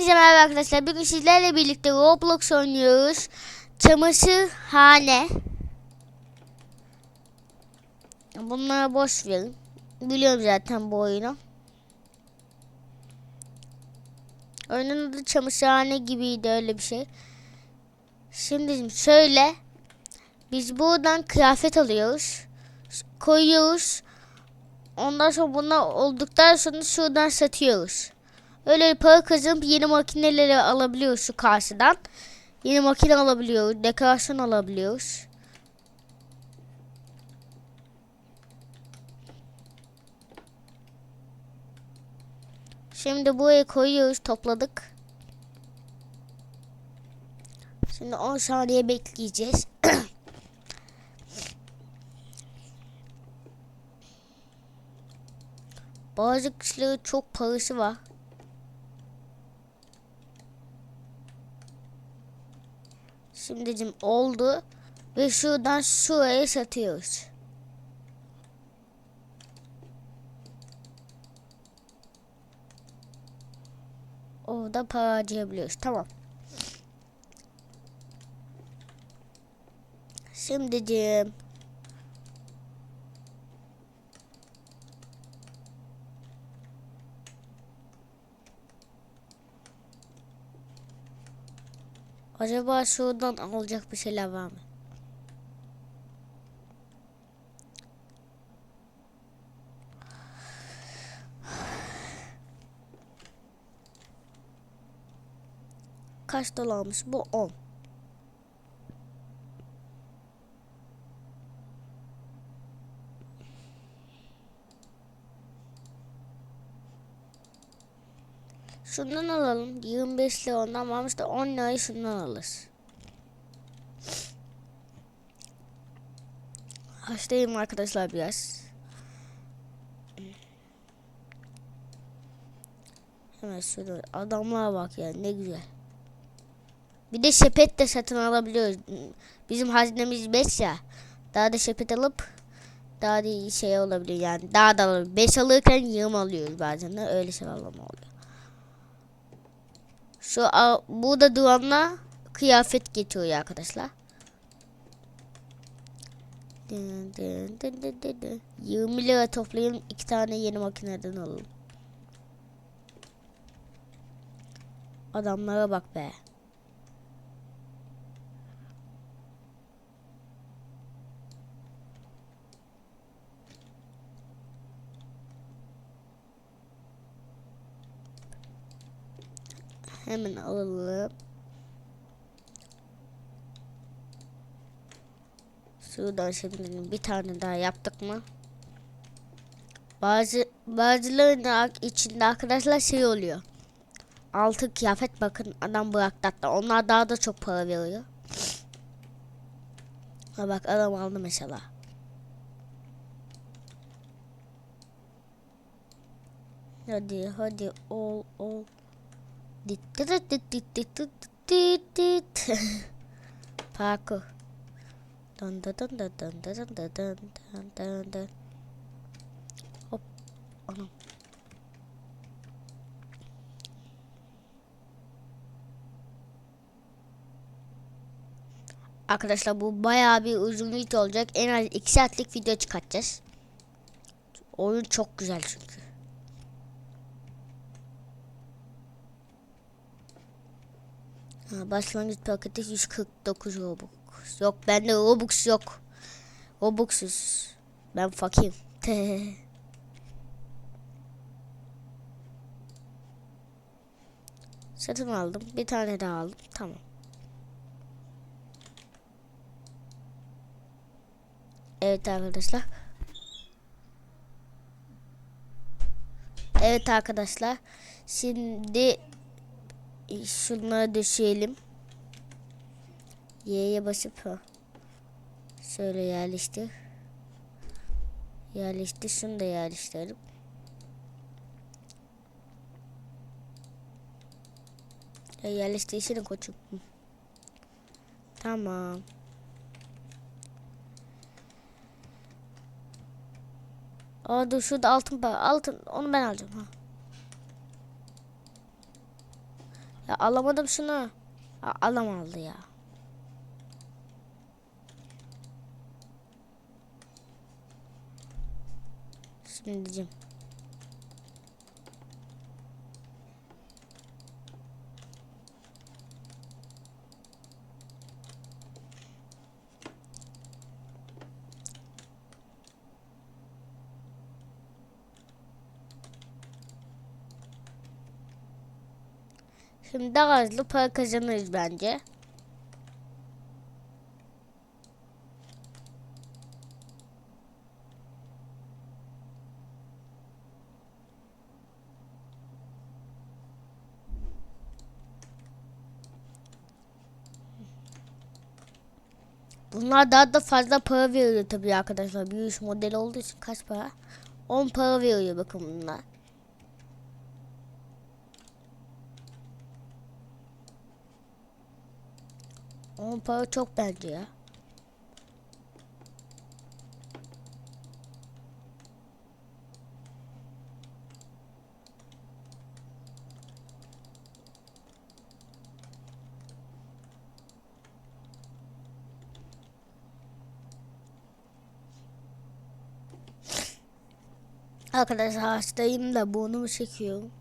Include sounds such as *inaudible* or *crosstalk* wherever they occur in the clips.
Hepinize merhaba arkadaşlar. Bugün sizlerle birlikte Roblox oynuyoruz. Çamaşırhane. Bunlara boş verin. Biliyorum zaten bu oyunu. Oyunun adı çamaşırhane gibiydi öyle bir şey. Şimdi şöyle. Biz buradan kıyafet alıyoruz. Koyuyoruz. Ondan sonra bunlar olduktan sonra şuradan satıyoruz. Öyle para kazanıp yeni makineleri alabiliyoruz şu karşıdan. Yeni makine alabiliyoruz. Dekorasyon alabiliyoruz. Şimdi buraya koyuyoruz. Topladık. Şimdi 10 saniye bekleyeceğiz. *coughs* Bazı kişilerin çok parası var. Şimdicim oldu. Ve şuradan şuraya satıyoruz. Orada para harcayabiliyoruz. Tamam. Şimdicim. Acaba şuradan alacak bir şeyler var mı? Kaç dolarmış bu? 10. Şundan alalım. 25 lira ondan varmış da 10 lirayı şundan alırız. Hastayım arkadaşlar biraz. Hemen şurada adamlara bak ya ne güzel. Bir de sepet de satın alabiliyoruz. Bizim hazinemiz 5 ya. Daha da sepet alıp daha da iyi şey olabilir yani. Daha da alabilir. 5 alırken 20 alıyoruz bazen de öyle şey alama oluyor. Şu bu da duvarına kıyafet getiriyor arkadaşlar. 20 lira toplayayım iki tane yeni makineden alalım. Adamlara bak be. Hemen alalım. Şuradan şimdi bir tane daha yaptık mı? Bazı bazılarının içinde arkadaşlar şey oluyor. Altı kıyafet bakın adam bıraktı onlar daha da çok para veriyor. Ha bak adam aldı mesela. Hadi hadi ol ol. Parkur. Dun dun dun dun dun dun dun dun dun dun dun. Hop. Anam. Arkadaşlar bu bayağı bir uzun video olacak. En az 2 saatlik video çıkartacağız. Oyun çok güzel çünkü. Ha, başlangıç paketi 149 Robux. Yok bende Robux yok. Robux'uz. Ben fakirim. *laughs* Satın aldım. Bir tane daha aldım. Tamam. Evet arkadaşlar. Evet arkadaşlar. Şimdi şunları düşeyelim. Y'ye basıp. Şöyle yerleştir. Yerleştir. Şunu da yerleştirelim. Ya yerleştirsene koçum. Tamam. Aa dur şurada altın var. Altın onu ben alacağım ha. Ya alamadım şunu. Ya, alamadı ya. Şimdicim. Şimdi daha hızlı para kazanırız bence. Bunlar daha da fazla para veriyor tabii arkadaşlar. Bir iş modeli olduğu için kaç para? 10 para veriyor bakın bunlar. On para çok bence ya. Arkadaşlar hastayım da burnumu çekiyorum.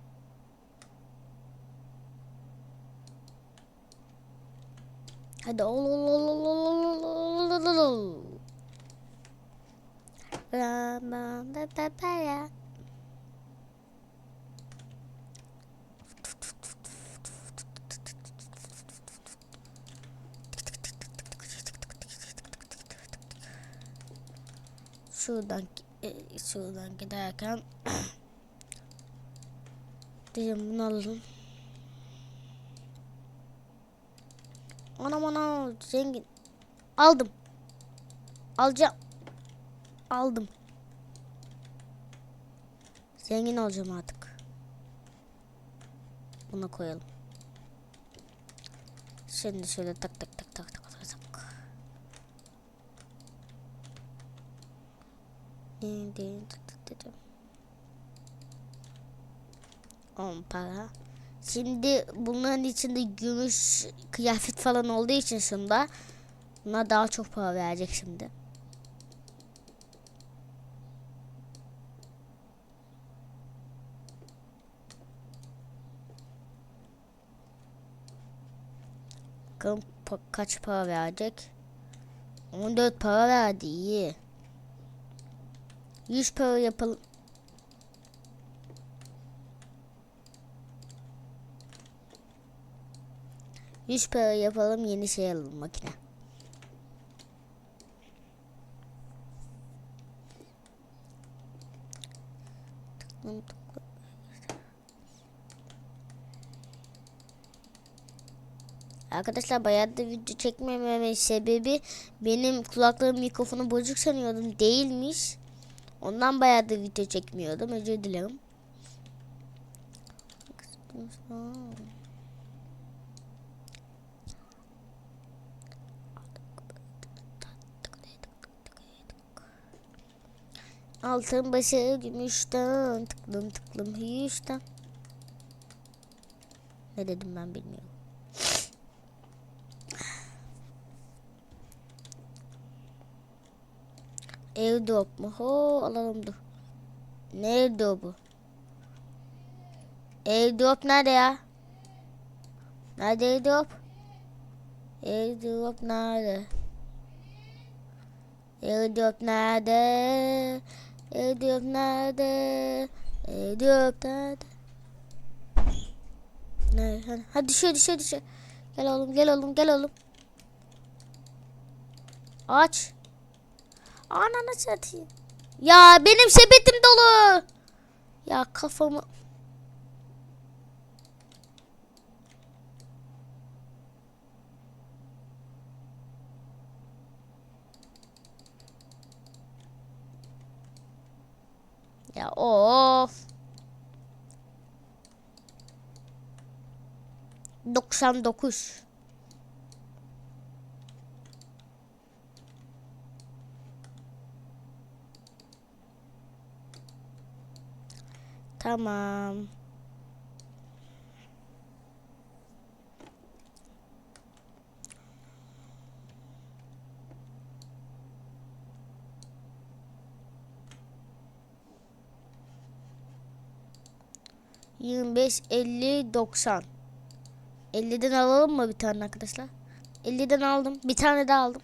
Hadi ol ol ol ol ol ol ol ol ol ol. Ra ba ba ba ba ya. Şuradan e, şuradan giderken diyeceğim bunu alalım. Anam anam zengin. Aldım. Alacağım. Aldım. Zengin olacağım artık. Buna koyalım. Şimdi şöyle tak tak tak tak tak tak tak. Din din tık tık tık. On para. Şimdi bunların içinde gümüş kıyafet falan olduğu için şunda buna daha çok para verecek şimdi. Bakalım pa- kaç para verecek. 14 para verdi iyi. 100 para yapalım. Yüz para yapalım yeni şey alalım makine. Tıklım tıklım. Arkadaşlar bayağı da video çekmememin sebebi benim kulaklığım mikrofonu bozuk sanıyordum değilmiş. Ondan bayağı da video çekmiyordum özür dilerim. Altın başı gümüşten tıklım tıklım hüyüşten. Ne dedim ben bilmiyorum. Airdrop mu? Ho alalım dur. Ne airdropu? Airdrop nerede ya? Nerede airdrop? Airdrop nerede? Airdrop nerede? Airdrop nerede? Airdrop nerede? Ne? Hadi, hadi düşüyor düşüyor düşüyor. Gel oğlum gel oğlum gel oğlum. Aç. Ananı satayım. Ya benim sepetim dolu. Ya kafamı. Ya of. 99. Tamam. 25, 50, 90. 50'den alalım mı bir tane arkadaşlar? 50'den aldım. Bir tane daha aldım.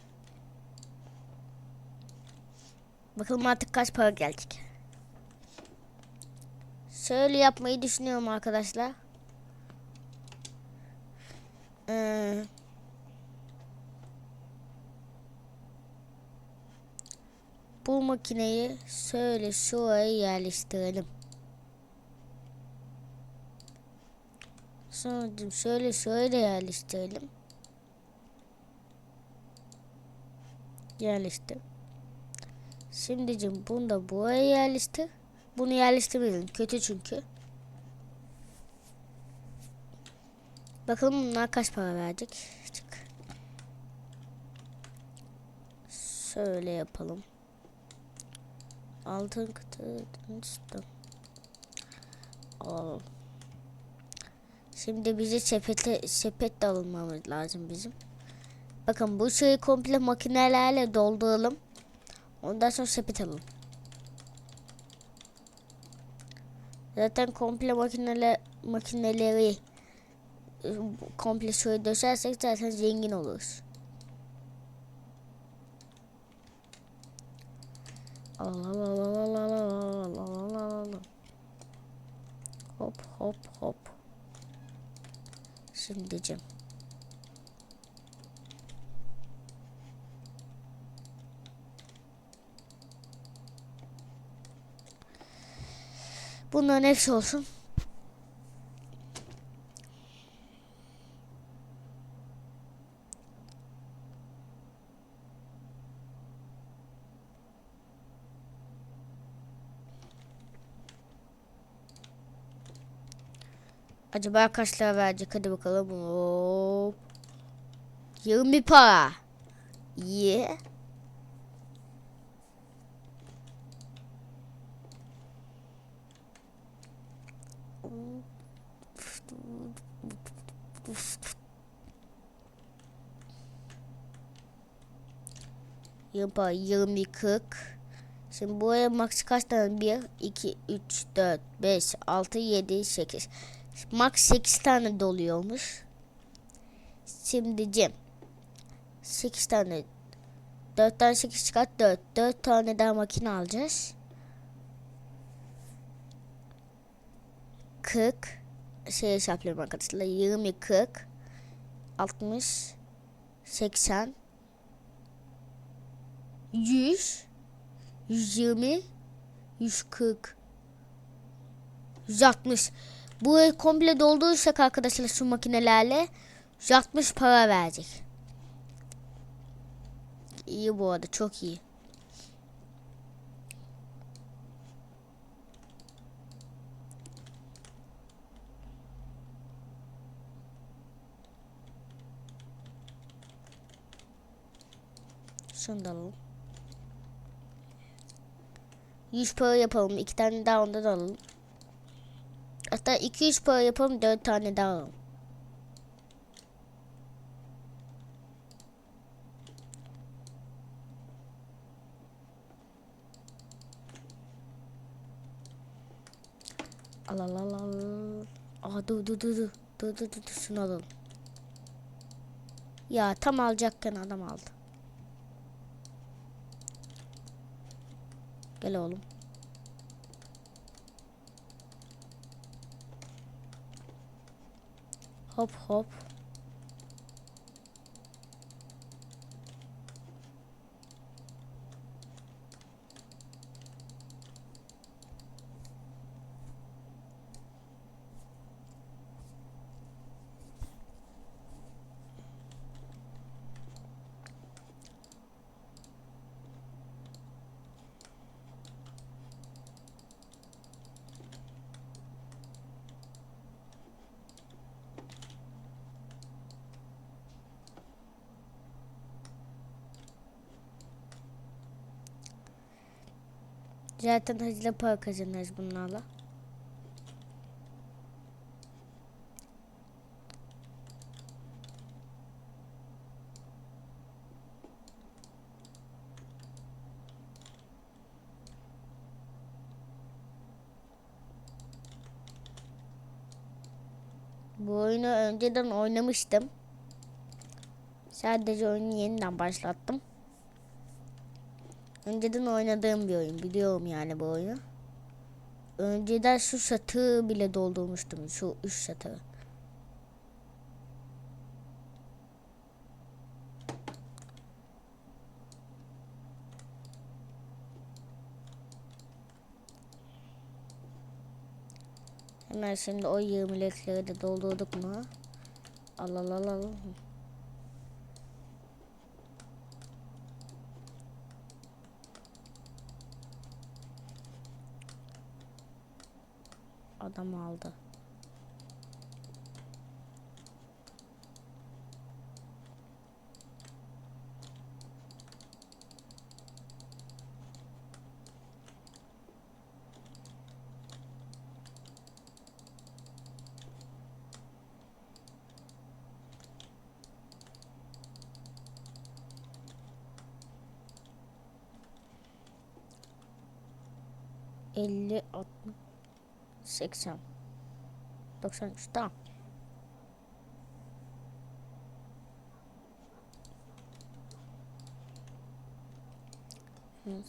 Bakalım artık kaç para gelecek. Şöyle yapmayı düşünüyorum arkadaşlar. Ee, bu makineyi şöyle şuraya yerleştirelim. Sonra şöyle şöyle yerleştirelim. Yerleştir. Şimdicim bunu da buraya yerleştir. Bunu yerleştirmeyelim. Kötü çünkü. Bakalım bunlar kaç para verecek. Çık. Şöyle yapalım. Altın kutu. Alalım. Şimdi bize sepete, sepet de almamız lazım bizim. Bakın bu şeyi komple makinelerle dolduralım. Ondan sonra sepet alalım. Zaten komple makineler makineleri komple şöyle döşersek zaten zengin oluruz. Hop hop hop. Şimdicim. Bunların hepsi olsun. Acaba kaç lira verecek? Hadi bakalım. Hop. 20 para. Yeah. Yapa 20 40 Şimdi buraya max kaç tane? 1 2 3 4 5 6 7 8 Max 8 tane doluyormuş. Şimdi Cem. 8 tane. 4 tane 8 çıkart 4 4 tane daha makine alacağız. 40 şey hesaplıyorum arkadaşlar. 20 40 60 80 100 120 140 160 bu komple doldurursak arkadaşlar şu makinelerle 160 para verecek. İyi bu arada çok iyi. Şunu da alalım. 100 para yapalım. 2 tane daha ondan alalım. Hatta 200 para yapalım. 4 tane daha alalım. Al al al al. Aa dur dur dur dur. Dur dur dur şunu alalım. Ya tam alacakken adam aldı. Gel oğlum. Hop hop. Zaten hızlı para kazanırız bunlarla. Bu oyunu önceden oynamıştım. Sadece oyunu yeniden başlattım. Önceden oynadığım bir oyun. Biliyorum yani bu oyunu. Önceden şu şatı bile doldurmuştum. Şu üç şatı. Hemen şimdi o 20'likleri de doldurduk mu? Al al al al. Adam aldı. Elli, altmış, seksen, doksan üç. Tamam. Yüz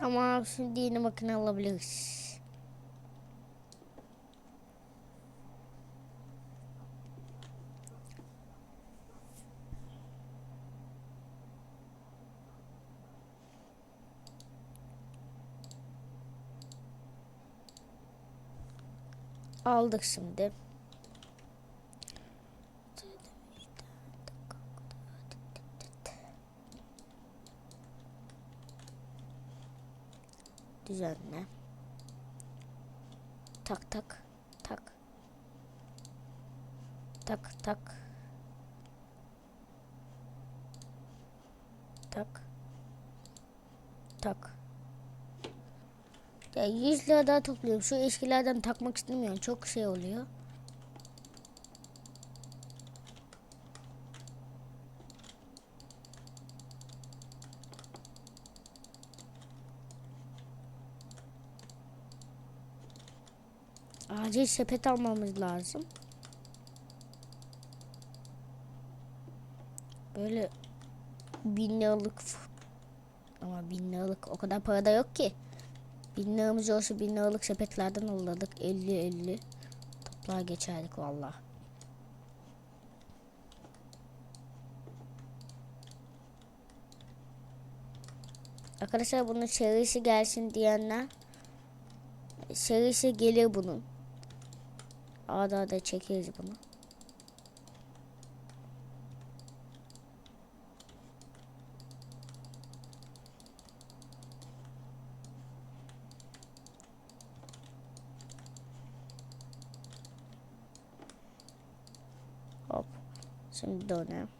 Tamam şimdi yeni makine alabiliriz. Aldık şimdi. Düzenle. Tak tak tak. Tak tak. Tak. Tak. Ya 100 lira topluyorum. Şu eskilerden takmak istemiyorum. Çok şey oluyor. Acil sepet almamız lazım. Böyle bin liralık ama bin liralık o kadar para da yok ki. Bin liramız olsa bin liralık sepetlerden alırdık. 50-50 toplar geçerdik valla. Arkadaşlar bunun serisi gelsin diyenler serisi gelir bunun. Arda da çekeriz bunu. Hop. Şimdi dönelim.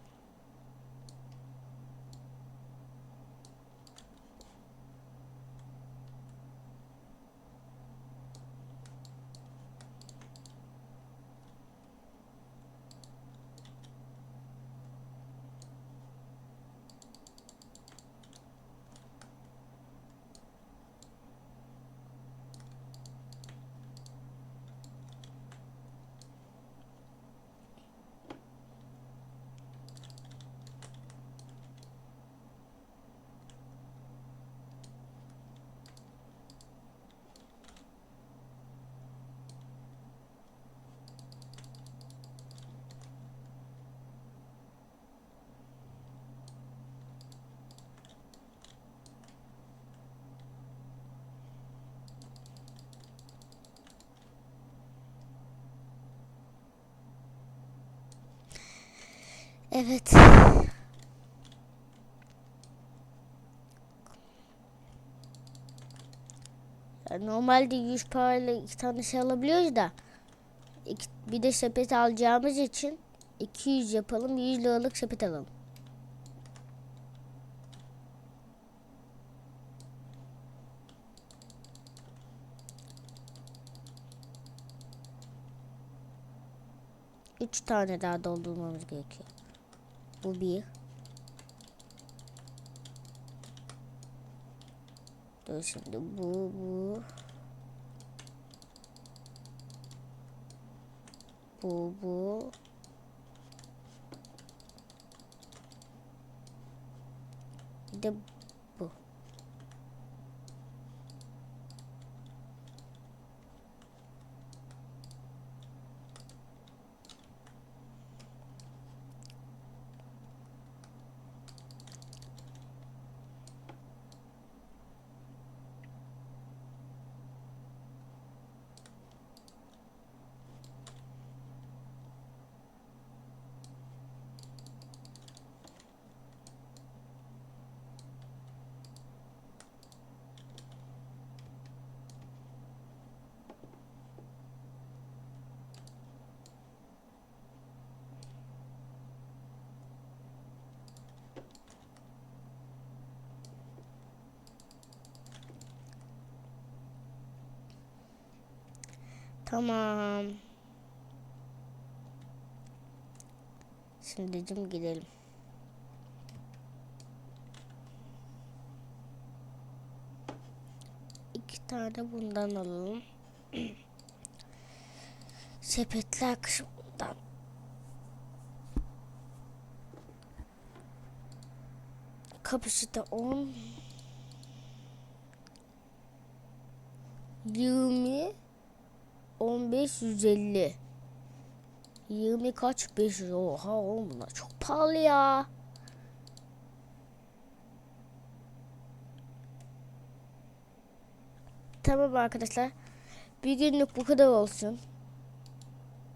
Evet. Normalde 100 parayla iki tane şey alabiliyoruz da bir de sepet alacağımız için 200 yapalım 100 liralık sepet alalım. Üç tane daha doldurmamız gerekiyor. Bu bir. Dur şimdi bu bu. Bu bu. Bir de bu. Tamam. Şimdi cim gidelim. İki tane bundan alalım. *clears throat* Sepetler kısmından. Kapasite 10 20 15 150 20 kaç? 500 oha oğlum bunlar çok pahalı ya. Tamam arkadaşlar. Bir günlük bu kadar olsun.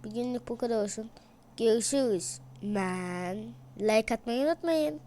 Bir günlük bu kadar olsun. Görüşürüz. Man like atmayı unutmayın